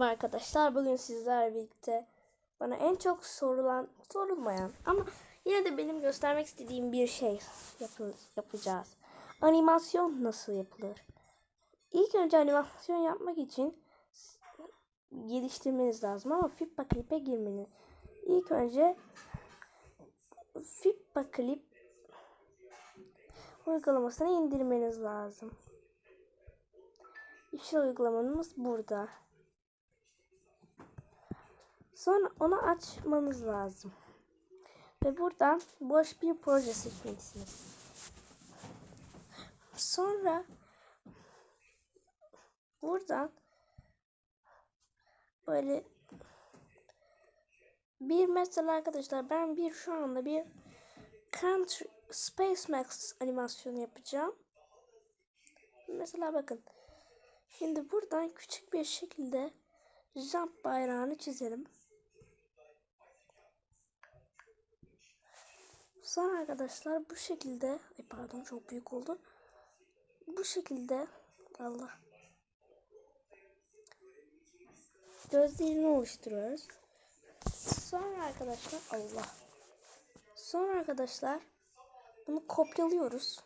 arkadaşlar. Bugün sizlerle birlikte bana en çok sorulan, sorulmayan ama yine de benim göstermek istediğim bir şey yapı- yapacağız. Animasyon nasıl yapılır? İlk önce animasyon yapmak için geliştirmeniz lazım ama Fippa Clip'e girmeniz. İlk önce Fippa Clip uygulamasını indirmeniz lazım. İşte uygulamamız burada. Sonra onu açmanız lazım. Ve buradan boş bir proje seçmelisiniz. Sonra buradan böyle bir mesela arkadaşlar ben bir şu anda bir Country Space Max animasyonu yapacağım. Mesela bakın. Şimdi buradan küçük bir şekilde jump bayrağını çizelim. Sonra arkadaşlar bu şekilde ay pardon çok büyük oldu. Bu şekilde Allah gözlerini oluşturuyoruz. Sonra arkadaşlar Allah. Sonra arkadaşlar bunu kopyalıyoruz.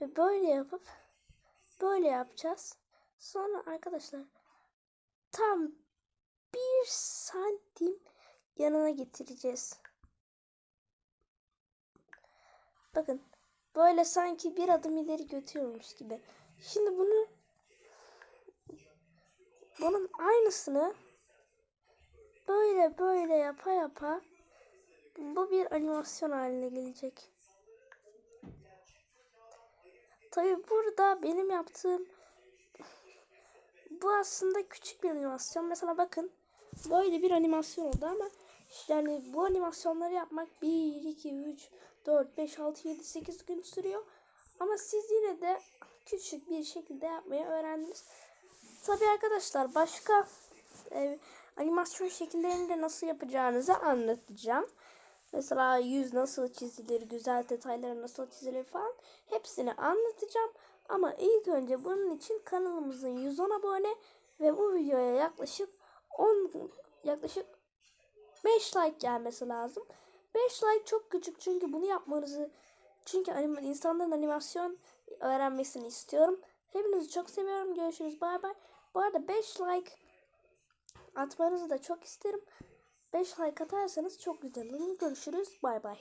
Ve böyle yapıp böyle yapacağız. Sonra arkadaşlar tam bir santim yanına getireceğiz. Bakın böyle sanki bir adım ileri götürüyormuş gibi. Şimdi bunu bunun aynısını böyle böyle yapa yapa bu bir animasyon haline gelecek. Tabi burada benim yaptığım bu aslında küçük bir animasyon. Mesela bakın böyle bir animasyon oldu ama yani bu animasyonları yapmak 1, 2, 3, 4, 5, 6, 7, 8 gün sürüyor. Ama siz yine de küçük bir şekilde yapmayı öğrendiniz. Tabi arkadaşlar başka e, animasyon şekillerini de nasıl yapacağınızı anlatacağım. Mesela yüz nasıl çizilir, güzel detayları nasıl çizilir falan hepsini anlatacağım. Ama ilk önce bunun için kanalımızın 110 abone ve bu videoya yaklaşık 10 yaklaşık 5 like gelmesi lazım. 5 like çok küçük çünkü bunu yapmanızı çünkü anim, insanların animasyon öğrenmesini istiyorum. Hepinizi çok seviyorum. Görüşürüz. Bay bay. Bu arada 5 like atmanızı da çok isterim. 5 like atarsanız çok güzel olur. Görüşürüz. Bay bay.